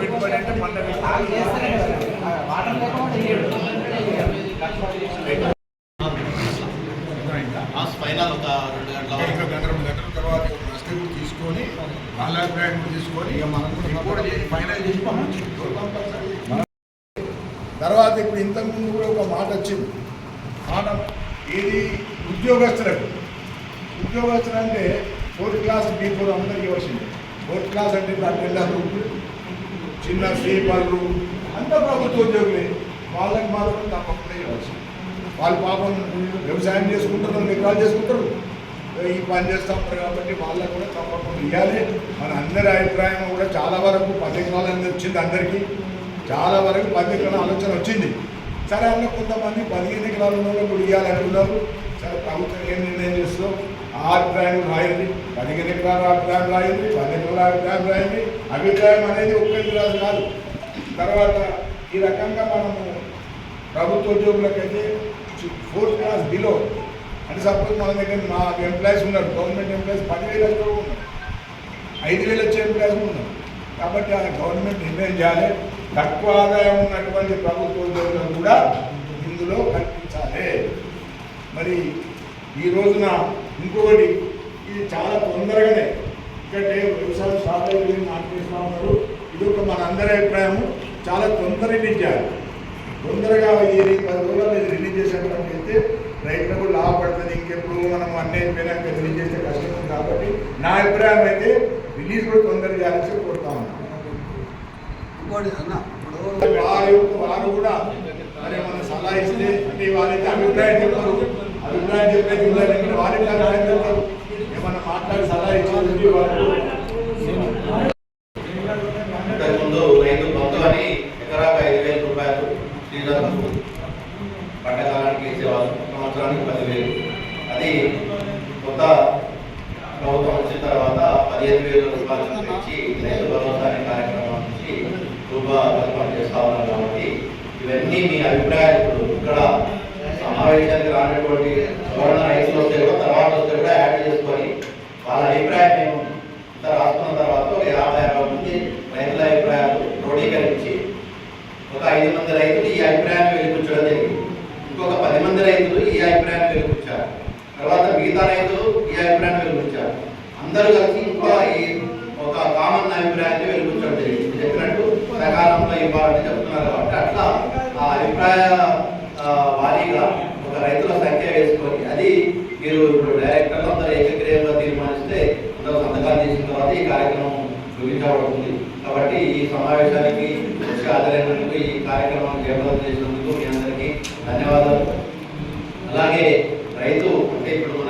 పెట్టుబడి అంటే పంట ఫైనల్ ఒక రెండు గంటల ఇంకా గంట గంటల తర్వాత నష్టం కూడా తీసుకొని వాళ్ళ అభిప్రాయం కూడా తీసుకొని ఇక మనం కూడా రిపోర్ట్ చేసి ఫైనల్ చేసి తర్వాత ఇప్పుడు ఇంతకుముందు కూడా ఒక మాట వచ్చింది. మాట ఇది ఉద్యోగస్తులకు ఉద్యోగస్తులు అంటే ఫోర్త్ క్లాస్ బీ ఫోర్ అందరికీ ఇవ్వాల్సింది ఫోర్త్ క్లాస్ అంటే పిల్లలు చిన్న స్లీపర్లు అంత ప్రభుత్వ ఉద్యోగులే. వాళ్ళకి మాత్రం తప్పకుండా ఇవ్వచ్చు వాళ్ళు పాపం వ్యవసాయం చేసుకుంటారు రెండు చేసుకుంటారు. ఈ పని చేస్తూ ఉంటారు కాబట్టి వాళ్ళకు కూడా తప్పకుండా ఇవ్వాలి. మన అందరి అభిప్రాయం కూడా చాలా వరకు పది ఎకరాలు అనేది వచ్చింది అందరికీ. చాలా వరకు పది ఎకరాల ఆలోచన వచ్చింది. సరే అందులో కొంతమంది పదిహేను ఎకరాల ఉన్న వాళ్ళు కూడా ఇవ్వాలంటున్నారు సరే ప్రభుత్వం ఏం నిర్ణయం చేస్తుందో ఆ అభిప్రాయం రాయండి పదిహేను ఎకరాల అభిప్రాయం రాయండి పది ఆరు అభిప్రాయం రాయండి అభిప్రాయం అనేది ఒక్కటి రాదు కాదు. తర్వాత ఈ రకంగా మనము ప్రభుత్వ ఉద్యోగులకైతే ఫోర్త్ క్లాస్ బిలో అంటే సపోజ్ మన దగ్గర మా ఎంప్లాయీస్ ఉన్నారు గవర్నమెంట్ ఎంప్లాయీస్ పదివేలు వచ్చే కూడా ఉన్నారు. ఐదు వేలు వచ్చే ఎంప్లాయీస్ ఉన్నారు. కాబట్టి ఆ గవర్నమెంట్ నిర్ణయం చేయాలి. తక్కువ ఆదాయం ఉన్నటువంటి ప్రభుత్వ ఉద్యోగులను కూడా ఇందులో కల్పించాలి. మరి ఈ రోజున ఇంకొకటి ఇది చాలా తొందరగానే ఎందుకంటే వ్యవసాయం అయిపోయింది నాటేస్తా ఉన్నారు ఇది ఒక మన అందరి అభిప్రాయము. చాలా తొందర రిలీజ్ చేయాలి. తొందరగా ఈ పది రోజుల్లో ఇది రిలీజ్ చేసేటప్పుడు వెళ్తే రైతులకు లాభపడుతుంది ఇంకెప్పుడు మనం అన్నీ అయిపోయినాక రిలీజ్ చేస్తే కష్టం కాబట్టి నా అభిప్రాయం అయితే రిలీజ్ కూడా తొందరగా చేయాలని కోరుతా ఉన్నాను. వారు కూడా మరి మన సలహా ఇస్తే అంటే వాళ్ళైతే అభిప్రాయం చెప్పారు. అభిప్రాయం చెప్పేది ఇక్కడ వారి అభిప్రాయం చెప్తారు ఏమన్నా మాట్లాడి సలహా ఇచ్చేది వాళ్ళు ఇంతకుముందు రైతు బంధు అని ఎకరాకు ఐదు వేల రూపాయలు శ్రీరాముకు పంటకాలానికి ఇచ్చేవాళ్ళు సంవత్సరానికి పదివేలు. అది కొత్త ప్రభుత్వం వచ్చిన తర్వాత పదిహేను వేల రూపాయలు పెంచి రైతు భరోసా అనే కార్యక్రమం నుంచి రూపాయలు కల్పన చేస్తా ఉన్నారు కాబట్టి ఇవన్నీ మీ అభిప్రాయాలు. ఇక్కడ సమావేశానికి రానటువంటి ఎవరైనా రైతులు వస్తే కూడా తర్వాత వస్తే కూడా యాడ్ చేసుకొని వాళ్ళ అభిప్రాయం మేము ఇంత రాసుకున్న తర్వాత ఒక యాభై అరవై మంది రైతుల అభిప్రాయాలు క్రోడీకరించి ఒక ఐదు మంది రైతులు ఈ అభిప్రాయాన్ని వెలిపించడం జరిగింది. ఇంకొక పది మంది రైతులు ఈ అభిప్రాయాన్ని వెలిపించారు తర్వాత మిగతా రైతులు ఈ అభిప్రాయాన్ని వెలిపించారు అందరూ కలిసి ఇంకా ఈ ఒక కామన్ అభిప్రాయాన్ని వెలిపించడం జరిగింది. చెప్పినట్టు సకాలంలో ఇవ్వాలని చెప్తున్నారు కాబట్టి అట్లా ఆ అభిప్రాయ వారీగా ఒక రైతుల సంఖ్య వేసుకొని అది మీరు ఇప్పుడు డైరెక్టర్లు అందరూ ఏకగ్రీయంగా తీర్మానిస్తే అందరూ సంతకాలు చేసిన తర్వాత ఈ కార్యక్రమం ముగించబడుతుంది. కాబట్టి ఈ సమావేశానికి వచ్చి హాజరైనందుకు ఈ కార్యక్రమాన్ని జయప్రదం చేసినందుకు మీ అందరికీ ధన్యవాదాలు. అలాగే రైతు అంటే ఇప్పుడు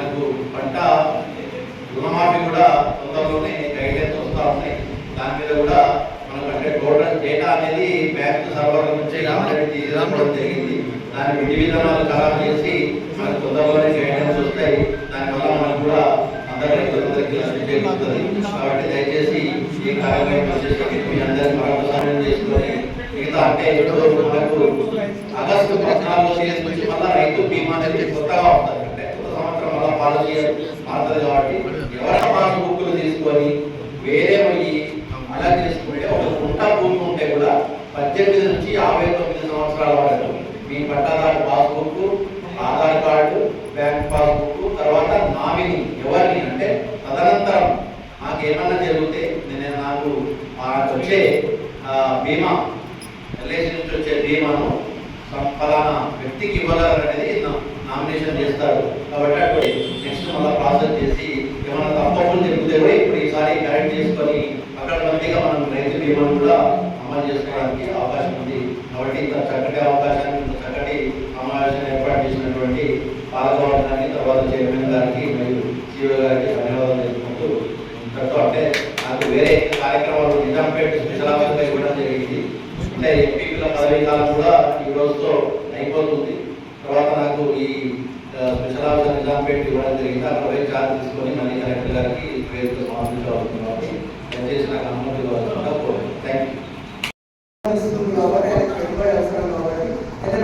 అంటే ఇప్పుడు మనకు ఆగస్టు పద్నాలుగో తేదీ నుంచి మళ్ళీ రైతు బీమా అనేది కొత్తగా ఉంటుంది సంవత్సరం మళ్ళీ పాలసీ మారుతుంది కాబట్టి ఎవరైనా పాస్ బుక్లు తీసుకొని వేరే పోయి అలా చేసుకుంటే ఒక గుంట భూమి ఉంటే కూడా పద్దెనిమిది నుంచి యాభై తొమ్మిది సంవత్సరాల వరకు మీ పట్టాదారు passbook Aadhaar card bank passbook తర్వాత నామిని ఎవరిని అంటే తదనంతరం నాకు ఏమన్నా జరిగితే నేను నాకు వచ్చే ఆ, బీమా ఎల్ఐసి నుంచి వచ్చే బీమాను ఫలానా వ్యక్తికి ఇవ్వాలనేది నామినేషన్ చేస్తారు కాబట్టి అటువంటి నెక్స్ట్ మళ్ళీ ప్రాసెస్ చేసి ఏమైనా తప్పకుండా జరిగితే కూడా ఇప్పుడు ఈసారి కరెక్ట్ చేసుకొని అక్కడ మందిగా మనం రైతు బీమాను కూడా అమలు చేసుకోవడానికి అవకాశం ఉంది. కాబట్టి ఇంత చక్కటి అవకాశాన్ని ఇంత చక్కటి సమావేశం ఏర్పాటు చేసినటువంటి పాలకవర్గ తర్వాత చైర్మన్ గారికి మరియు సీఓ గారికి ధన్యవాదాలు తెలుపుకుంటూ ఇంతటితో అంటే నాకు వేరే కార్యక్రమాలు నిజాంపేట స్పెషల్ ఆఫీస్గా ఇవ్వడం జరిగింది. అంటే ఎంపీల పదవీ కాలం కూడా ఈ రోజుతో అయిపోతుంది. తర్వాత నాకు ఈ ఆ, స్పెషల్ ఆఫీసర్ నిజాంపేట ఇవ్వడం జరిగింది. అక్కడ పోయి తీసుకొని మళ్ళీ కలెక్టర్ గారికి వేరుతో సమర్పించవలసింది కాబట్టి దయచేసి నాకు అనుమతి థ్యాంక్ యూ కాబట్టి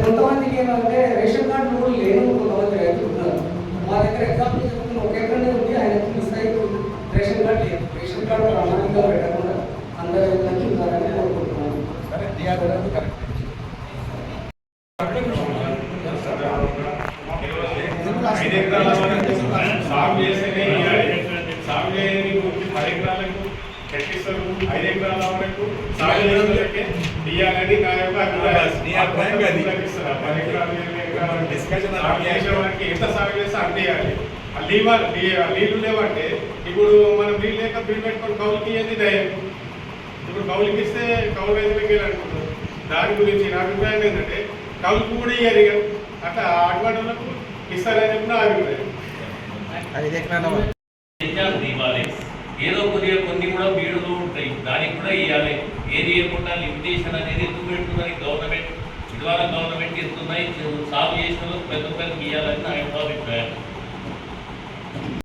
కొంతమందికి ఏంటంటే రేషన్ కార్డు కూడా లేను కొంతమంది రైతులు ఉన్నారు. మా దగ్గర ఎగ్జాంపుల్ చెప్తున్న ఒక ఎకరం ఉంది. ఆయన రేషన్ కార్డు లేదు. రేషన్ కార్డు రమణంగా పెట్టకుండా అందరూ సరే టీఆర్ కరెక్ట్ ఐదు ఎకరాల వరకు సాగు చేస్తేనే ఇవ్వాలి సాగు చేయని గురించి పది ఎకరాలకు కట్టిస్తారు ఐదు ఎకరాల వరకు సాగు చేసేందుకే ఇవ్వాలని నా యొక్క అభిప్రాయం. నీ అభిప్రాయం కాదు. ఇస్తారు. ఆ పది ఎకరాలు ఇరవై ఎకరాలు Discussion సాగు చేసే వాళ్ళకి ఎంత సాగు చేస్తే అంత ఇవ్వాలి ఆ లీవ లీ- నీళ్ళు లేవంటే ఇప్పుడు మనం నీళ్ళు లేక బిల్ పెట్టుకొని కౌలుకి ఇవ్వండి దయం ఇప్పుడు కౌలుకి ఇస్తే కౌలు రైతులకి వెళ్ళాలనుకుంటున్నారు దాని గురించి నా అభిప్రాయం ఏంటంటే కౌలుకు కూడా ఇయ్యారు అట్లా అటువంటి వాళ్ళకు ఇస్తారని చెప్పి నా అభిప్రాయం. ఏదో కొద్దిగా కొన్ని కూడా బీడులు ఉంటాయి. దానికి కూడా ఇవ్వాలి ఏది ఇవ్వకుండా లిమిటేషన్ అనేది ఎందుకు పెడుతుందని గవర్నమెంట్ ఇటీవల గవర్నమెంట్ ఇస్తున్నాయి. సాగు చేసిన పెద్ద పెద్ద ఇవ్వాలని నా